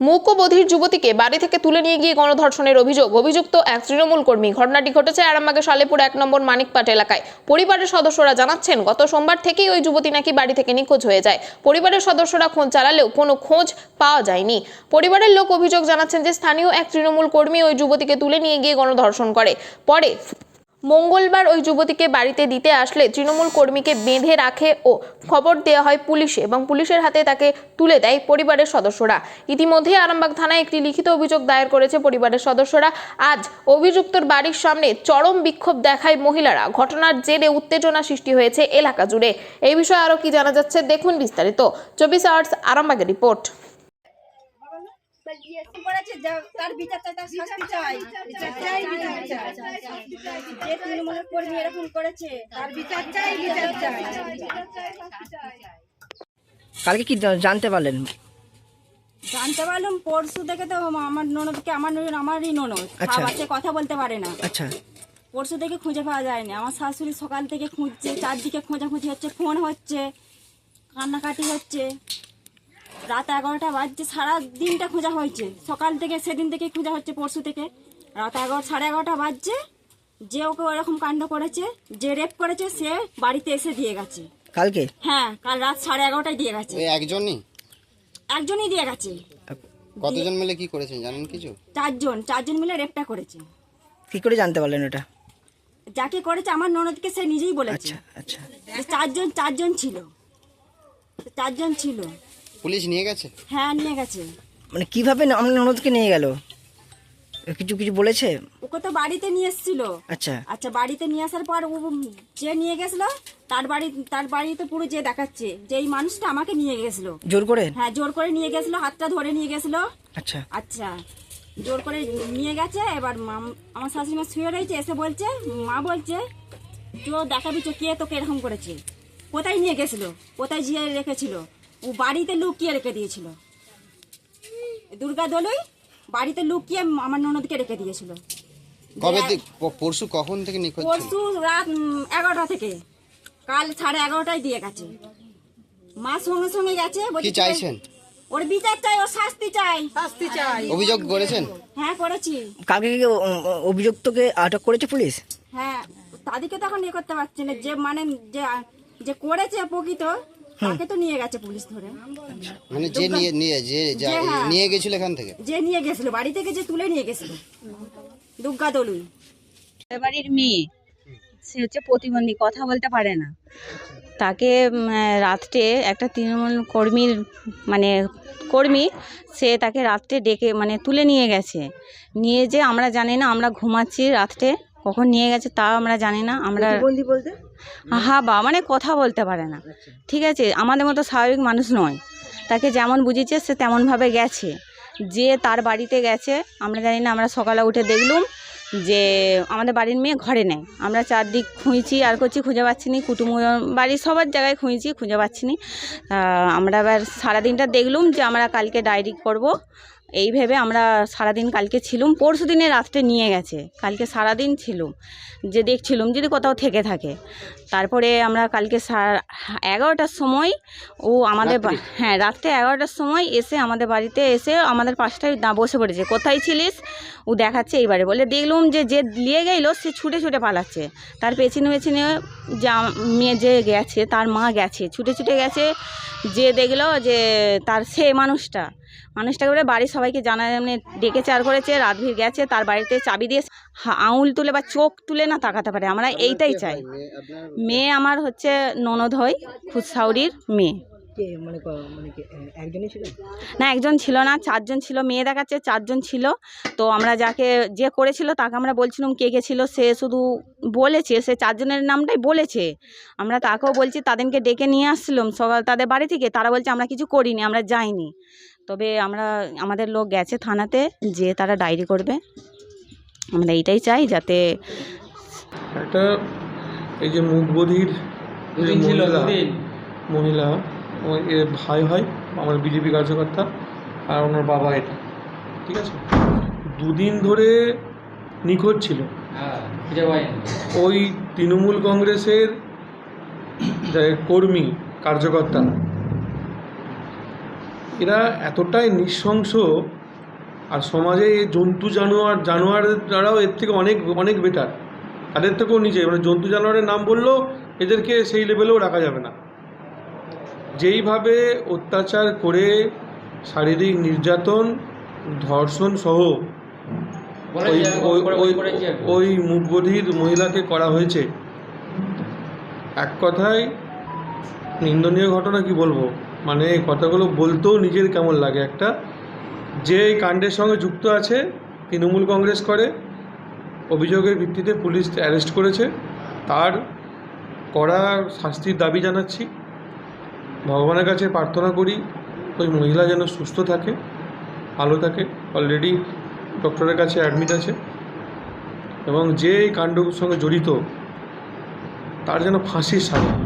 মুখ্য বধির যুবতীকে বাড়ি থেকে তুলে নিয়ে গিয়ে গণধর্ষণের অভিযোগ। অভিযুক্ত এক তৃণমূল কর্মী। ঘটনাটি ঘটেছে আরামবাগের সালেপুর এক নম্বর মানিকপাট এলাকায়। পরিবারের সদস্যরা জানাচ্ছেন, গত সোমবার থেকেই ওই যুবতী নাকি বাড়ি থেকে নিখোঁজ হয়ে যায়। পরিবারের সদস্যরা খোঁজ চালালেও কোনো খোঁজ পাওয়া যায়নি। পরিবারের লোক অভিযোগ জানাচ্ছেন যে, স্থানীয় এক তৃণমূল কর্মী ওই যুবতীকে তুলে নিয়ে গিয়ে গণধর্ষণ করে। পরে মঙ্গলবার ওই যুবতীকে বাড়িতে দিতে আসলে তৃণমূল কর্মীকে বেঁধে রাখে ও খবর দেওয়া হয় পুলিশে এবং পুলিশের হাতে তাকে তুলে দেয় পরিবারের সদস্যরা। ইতিমধ্যে আরামবাগ থানায় একটি লিখিত অভিযোগ দায়ের করেছে পরিবারের সদস্যরা। আজ অভিযুক্তর বাড়ির সামনে চরম বিক্ষোভ দেখায় মহিলারা। ঘটনার জেরে উত্তেজনা সৃষ্টি হয়েছে এলাকা জুড়ে। এই বিষয়ে আরও কি জানা যাচ্ছে, দেখুন বিস্তারিত। চব্বিশ আওয়ার্স আরামবাগের রিপোর্ট। করেছে তার বিচার চাই তার শাস্তি চাই বিচার চাই বিচার চাই যে তৃণমূলের কর্মী এরকম করেছে তার বিচার চাই বিচার চাই কালকে কি জানতে পারলেন? জানতে পারলাম পরশু থেকে তো আমার ননদকে আমার আমারই ননদ। আচ্ছা। বাচ্চা কথা বলতে পারে না। আচ্ছা। পরশু থেকে খুঁজে পাওয়া যায়নি। আমার শাশুড়ি সকাল থেকে খুঁজছে চারদিকে খোঁজাখুঁজি হচ্ছে ফোন হচ্ছে কান্নাকাটি হচ্ছে। রাত এগারোটা বাজছে সারা দিনটা খোঁজা হয়েছে। সকাল থেকে সেদিন থেকে খোঁজা হচ্ছে পরশু থেকে। রাত এগারো সাড়ে এগারোটা বাজছে যে ওকে ওরকম কাণ্ড করেছে যে রেপ করেছে সে বাড়িতে এসে দিয়ে গেছে। কালকে? হ্যাঁ কাল রাত সাড়ে এগারোটায় দিয়ে গেছে। ওই একজনই? একজনই দিয়ে গেছে। কতজন মিলে কি করেছেন জানেন কিছু? চারজন চারজন মিলে রেপটা করেছে। কি করে জানতে পারলেন ওটা? যাকে করেছে আমার ননদকে সে নিজেই বলেছে। আচ্ছা আচ্ছা। চারজন চারজন ছিল। চারজন ছিল। পুলিশ নিয়ে গেছে? হ্যাঁ নিয়ে গেছে। মানে কীভাবে আপনার ননদকে নিয়ে গেল? কিছু কিছু বলেছে? ওকে তো বাড়িতে নিয়ে এসেছিল। আচ্ছা। আচ্ছা বাড়িতে নিয়ে আসার পর ও যে নিয়ে গেছিল তার বাড়ি তার বাড়িতে পুরো যে দেখাচ্ছে যে এই মানুষটা আমাকে নিয়ে গেছিল। জোর করে? হ্যাঁ জোর করে নিয়ে গেছিল হাতটা ধরে নিয়ে গেছিল। আচ্ছা। আচ্ছা জোর করে নিয়ে গেছে এবার আমার শাশুড়ি মা শুয়ে রয়েছে এসে বলছে মা বলছে চো দেখাবি চো কে তোকে এরকম করেছে। কোথায় নিয়ে গেছিল? কোথায় জিয়ে রেখেছিল? ও বাড়িতে লুকিয়ে রেখে দিয়েছিল। দুর্গা দলুই বাড়িতে লুকিয়ে আমার ননদকে রেখে দিয়েছিল। কবে পরশু কখন থেকে নিখোঁজ পরশু রাত এগারোটা থেকে। কাল সাড়ে এগারোটায় দিয়ে গেছে। মা সঙ্গে সঙ্গে গেছে বলছে, কি চাইছেন? ওর বিচার চাই ওর শাস্তি চাই। শাস্তি চাই। অভিযোগ করেছেন? হ্যাঁ করেছি। কালকে কি অভিযুক্তকে আটক করেছে পুলিশ? হ্যাঁ তাদেরকে তো এখন ইয়ে করতে পারছি না। যে মানে যে যে করেছে প্রকৃত তাকে তো নিয়ে গেছে পুলিশ ধরে। মানে যে নিয়ে নিয়ে যে হ্যাঁ। নিয়ে গেছিল এখান থেকে? যে নিয়ে গেছিল বাড়ি থেকে যে তুলে নিয়ে গেছিল। দুর্গা দলুই। বাড়ির মেয়ে সে হচ্ছে প্রতিবন্ধী কথা বলতে পারে না। তাকে রাত্রে একটা তৃণমূল কর্মীর মানে কর্মী সে তাকে রাত্রে ডেকে মানে তুলে নিয়ে গেছে। নিয়ে যে আমরা জানি না আমরা ঘুমাচ্ছি রাত্রে। কখন নিয়ে গেছে তাও আমরা জানি না আমরা বলতে? হা বা মানে কথা বলতে পারে না। ঠিক আছে আমাদের মতো স্বাভাবিক মানুষ নয়। তাকে যেমন বুঝিয়েছে সে তেমনভাবে গেছে। যে তার বাড়িতে গেছে আমরা জানি না আমরা সকালে উঠে দেখলুম যে আমাদের বাড়ির মেয়ে ঘরে নেই। আমরা চারদিক খুঁজছি আর করছি খুঁজে পাচ্ছি নি। কুটুম বাড়ির সবার জায়গায় খুঁজছি খুঁজে পাচ্ছি নি। আমরা এবার সারাদিনটা দেখলুম যে আমরা কালকে ডায়েরি করব। এই ভেবে আমরা সারাদিন কালকে ছিলুম পরশু দিনে রাত্রে নিয়ে গেছে। কালকে সারাদিন ছিলুম যে দেখছিলুম যদি কোথাও থেকে থাকে। তারপরে আমরা কালকে সা- এগারোটার সময় ও আমাদের হ্যাঁ রাত্রে এগারোটার সময় এসে আমাদের বাড়িতে এসে আমাদের পাশটায় বসে পড়েছে। কোথায় ছিলিস? ও দেখাচ্ছে এইবারে বলে দেখলুম যে যে নিয়ে গেল সে ছুটে ছুটে পালাচ্ছে। তার পেছনে পেছনে যে মেয়ে যে গেছে তার মা গেছে ছুটে ছুটে গেছে। যে দেখল যে তার সে মানুষটা মানুষটাকে বলে বাড়ির সবাইকে জানা এমনি ডেকে চার করেছে রাতভির গেছে তার বাড়িতে চাবি দিয়ে হা- আঙুল তুলে বা চোখ তুলে না তাকাতে পারে। আমরা এইটাই চাই। মেয়ে আমার হচ্ছে ননদ হয় খুদসাউরির মেয়ে। কে? মানে মানে না একজন ছিল না চারজন ছিল মেয়ে দেখাচ্ছে চারজন ছিল। তো আমরা যাকে যে করেছিল তাকে আমরা বলছিলাম কে কে ছিল সে শুধু বলেছে সে চারজনের নামটাই বলেছে। আমরা তাকেও বলছি তাদেরকে ডেকে নিয়ে আসছিলাম সকাল তাদের বাড়ি থেকে তারা বলছে আমরা কিছু করিনি আমরা যাইনি। তবে আমরা আমাদের লোক গেছে থানাতে যে তারা ডায়েরি করবে। আমরা এইটাই চাই যাতে একটা এই যে মুখবধির মহিলা মহিলা ও এর ভাই হয় আমার বিজেপি কার্যকর্তা আর ওনার বাবা এটা ঠিক আছে? দুদিন ধরে নিখোঁজ ছিল। ওই তৃণমূল কংগ্রেসের কর্মী কার্যকর্তা এরা এতটাই নৃশংস আর সমাজে জন্তু জানোয়ার জানোয়ার দ্বারাও এর থেকে অনেক অনেক বেটার তাদের থেকেও নিচে। মানে জন্তু জানোয়ারের নাম বললেও এদেরকে সেই লেভেলেও রাখা যাবে না। যেইভাবে অত্যাচার করে শারীরিক নির্যাতন ধর্ষণ সহ ওই মুখবধির মহিলাকে করা হয়েছে। এক কথায় নিন্দনীয় ঘটনা কি বলব? মানে কথাগুলো বলতেও নিজের কেমন লাগে একটা। যে এই কাণ্ডের সঙ্গে যুক্ত আছে, তৃণমূল কংগ্রেস করে, অভিযোগের ভিত্তিতে পুলিশ অ্যারেস্ট করেছে। তার কড়া শাস্তির দাবি জানাচ্ছি। ভগবানের কাছে প্রার্থনা করি, ওই মহিলা যেন সুস্থ থাকে, ভালো থাকে। অলরেডি ডক্টরের কাছে অ্যাডমিট আছে। এবং যে কাণ্ডের সঙ্গে জড়িত, তার যেন ফাঁসির সাজা